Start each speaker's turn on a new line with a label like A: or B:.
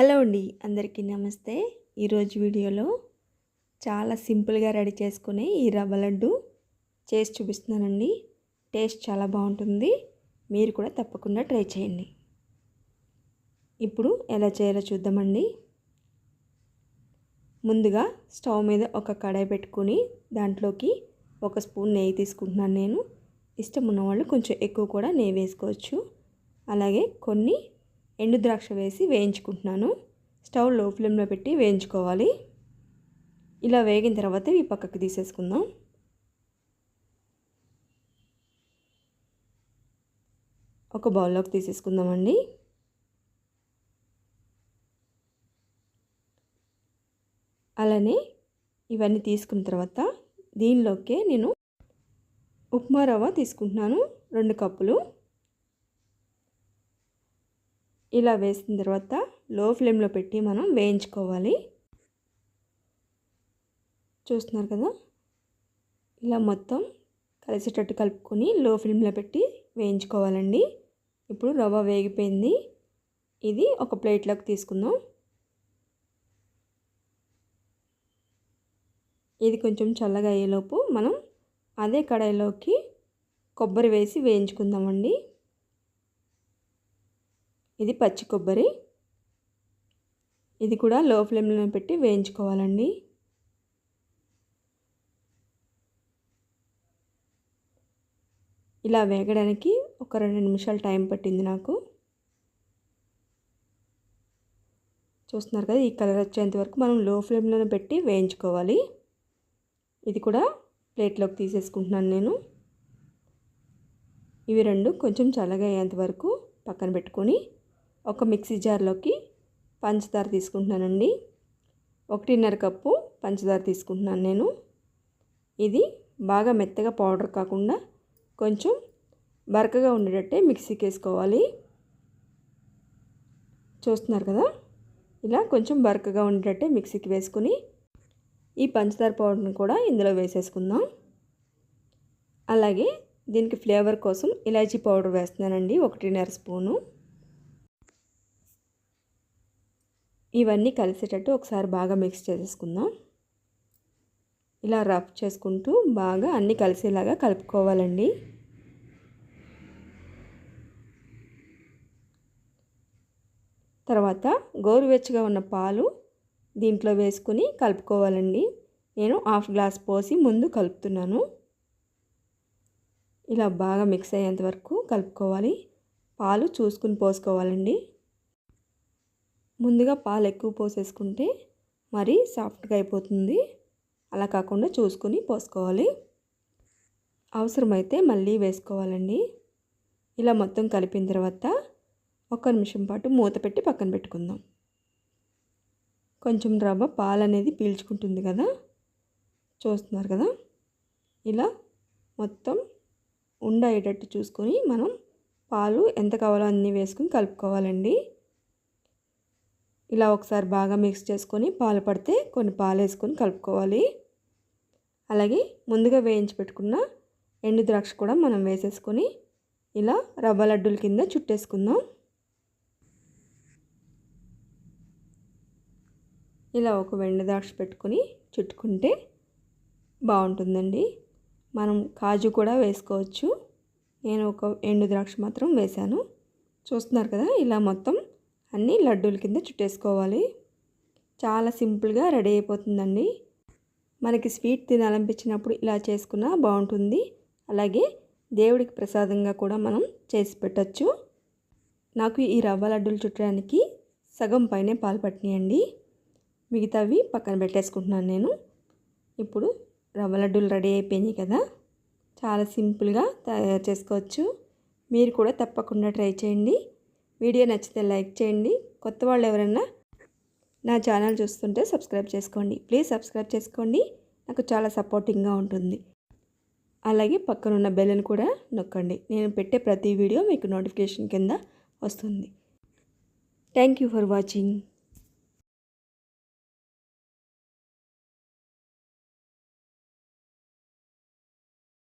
A: Hello అండి అందరికీ నమస్తే. ఈరోజు వీడియోలో చాలా సింపుల్గా రెడీ చేసుకునే ఈ రవ్వ లడ్డు చేసి చూపిస్తున్నానండి. టేస్ట్ చాలా బాగుంటుంది. మీరు కూడా తప్పకుండా ట్రై చేయండి. ఇప్పుడు ఎలా చేయాలో చూద్దామండి. ముందుగా స్టవ్ మీద ఒక కడాయి పెట్టుకుని దాంట్లోకి ఒక స్పూన్ నెయ్యి తీసుకుంటున్నాను నేను. ఇష్టం ఉన్నవాళ్ళు కొంచెం ఎక్కువ కూడా నెయ్యి వేసుకోవచ్చు. అలాగే కొన్ని ఎండు ద్రాక్ష వేసి వేయించుకుంటున్నాను. స్టవ్లో ఫ్లేమ్లో పెట్టి వేయించుకోవాలి. ఇలా వేగిన తర్వాత ఈ పక్కకు తీసేసుకుందాం. ఒక బౌల్లోకి తీసేసుకుందామండి. అలానే ఇవన్నీ తీసుకున్న తర్వాత దీనిలోకే నేను ఉప్మా రవ్వ తీసుకుంటున్నాను. రెండు కప్పులు. ఇలా వేసిన తర్వాత లో ఫ్లేమ్లో పెట్టి మనం వేయించుకోవాలి. చూస్తున్నారు కదా? ఇలా మొత్తం కలిసేటట్టు కలుపుకొని లో ఫ్లేమ్లో పెట్టి వేయించుకోవాలండి. ఇప్పుడు రవ్వ వేగిపోయింది. ఇది ఒక ప్లేట్లోకి తీసుకుందాం. ఇది కొంచెం చల్లగా అయ్యేలోపు మనం అదే కడాయిలోకి కొబ్బరి వేసి వేయించుకుందామండి. ఇది పచ్చి కొబ్బరి. ఇది కూడా లో ఫ్లేమ్లో పెట్టి వేయించుకోవాలండి. ఇలా వేగడానికి ఒక రెండు నిమిషాలు టైం పట్టింది నాకు. చూస్తున్నారు కదా ఈ కలర్ వచ్చేంత వరకు మనం లో ఫ్లేమ్లో పెట్టి వేయించుకోవాలి. ఇది కూడా ప్లేట్లోకి తీసేసుకుంటున్నాను నేను. ఇవి రెండు కొంచెం చల్లగా అయ్యేంత వరకు పక్కన పెట్టుకొని ఒక మిక్సీ జార్లోకి పంచదార తీసుకుంటున్నానండి. ఒకటిన్నర కప్పు పంచదార తీసుకుంటున్నాను నేను. ఇది బాగా మెత్తగా పౌడర్ కాకుండా కొంచెం బరకగా ఉండేటట్టే మిక్సీకి వేసుకోవాలి. చూస్తున్నారు కదా? ఇలా కొంచెం బరకగా ఉండేటట్టే మిక్సీకి వేసుకుని ఈ పంచదార పౌడర్ని కూడా ఇందులో వేసేసుకుందాం. అలాగే దీనికి ఫ్లేవర్ కోసం ఇలాచీ పౌడర్ వేస్తున్నానండి ఒకటిన్నర స్పూను. ఇవన్నీ కలిసేటట్టు ఒకసారి బాగా మిక్స్ చేసేసుకుందాం. ఇలా రఫ్ చేసుకుంటూ బాగా అన్నీ కలిసేలాగా కలుపుకోవాలండి. తర్వాత గోరువెచ్చగా ఉన్న పాలు దీంట్లో వేసుకుని కలుపుకోవాలండి. నేను హాఫ్ గ్లాస్ పోసి ముందు కలుపుతున్నాను. ఇలా బాగా మిక్స్ అయ్యేంత వరకు కలుపుకోవాలి. పాలు చూసుకుని పోసుకోవాలండి. ముందుగా పాలు ఎక్కువ పోసేసుకుంటే మరీ సాఫ్ట్గా అయిపోతుంది. అలా కాకుండా చూసుకుని పోసుకోవాలి. అవసరమైతే మళ్ళీ వేసుకోవాలండి. ఇలా మొత్తం కలిపిన తర్వాత ఒక నిమిషం పాటు మూత పెట్టి పక్కన పెట్టుకుందాం. కొంచెం రవ్వ పాలు అనేది పీల్చుకుంటుంది కదా? చూస్తున్నారు కదా? ఇలా మొత్తం ఉండేటట్టు చూసుకొని మనం పాలు ఎంత కావాలో అన్నీ వేసుకొని కలుపుకోవాలండి. ఇలా ఒకసారి బాగా మిక్స్ చేసుకొని పాలు పడితే కొన్ని పాలు వేసుకొని కలుపుకోవాలి. అలాగే ముందుగా వేయించి పెట్టుకున్న ఎండు ద్రాక్ష కూడా మనం వేసేసుకొని ఇలా రవ్వ లడ్డూల కింద చుట్టేసుకుందాం. ఇలా ఒక వెండి ద్రాక్ష పెట్టుకొని చుట్టుకుంటే బాగుంటుందండి. మనం కాజు కూడా వేసుకోవచ్చు. నేను ఒక ఎండు ద్రాక్ష మాత్రం వేశాను. చూస్తున్నారు కదా ఇలా మొత్తం అన్నీ లడ్డూల కింద చుట్టేసుకోవాలి. చాలా సింపుల్గా రెడీ అయిపోతుందండి. మనకి స్వీట్ తినాలనిపించినప్పుడు ఇలా చేసుకున్నా బాగుంటుంది. అలాగే దేవుడికి ప్రసాదంగా కూడా మనం చేసి పెట్టచ్చు. నాకు ఈ రవ్వ లడ్డూలు చుట్టడానికి సగం పైనే పాలు పట్టినాయండి. మిగతావి పక్కన పెట్టేసుకుంటున్నాను నేను. ఇప్పుడు రవ్వ లడ్డూలు రెడీ అయిపోయినాయి కదా. చాలా సింపుల్గా తయారు చేసుకోవచ్చు. మీరు కూడా తప్పకుండా ట్రై చేయండి. వీడియో నచ్చితే లైక్ చేయండి. కొత్త వాళ్ళు ఎవరన్నా నా ఛానల్ చూస్తుంటే సబ్స్క్రైబ్ చేసుకోండి. ప్లీజ్ సబ్స్క్రైబ్ చేసుకోండి. నాకు చాలా సపోర్టింగ్గా ఉంటుంది. అలాగే పక్కనున్న బెల్ని కూడా నొక్కండి. నేను పెట్టే ప్రతి వీడియో మీకు నోటిఫికేషన్ కింద వస్తుంది. Thank you for watching.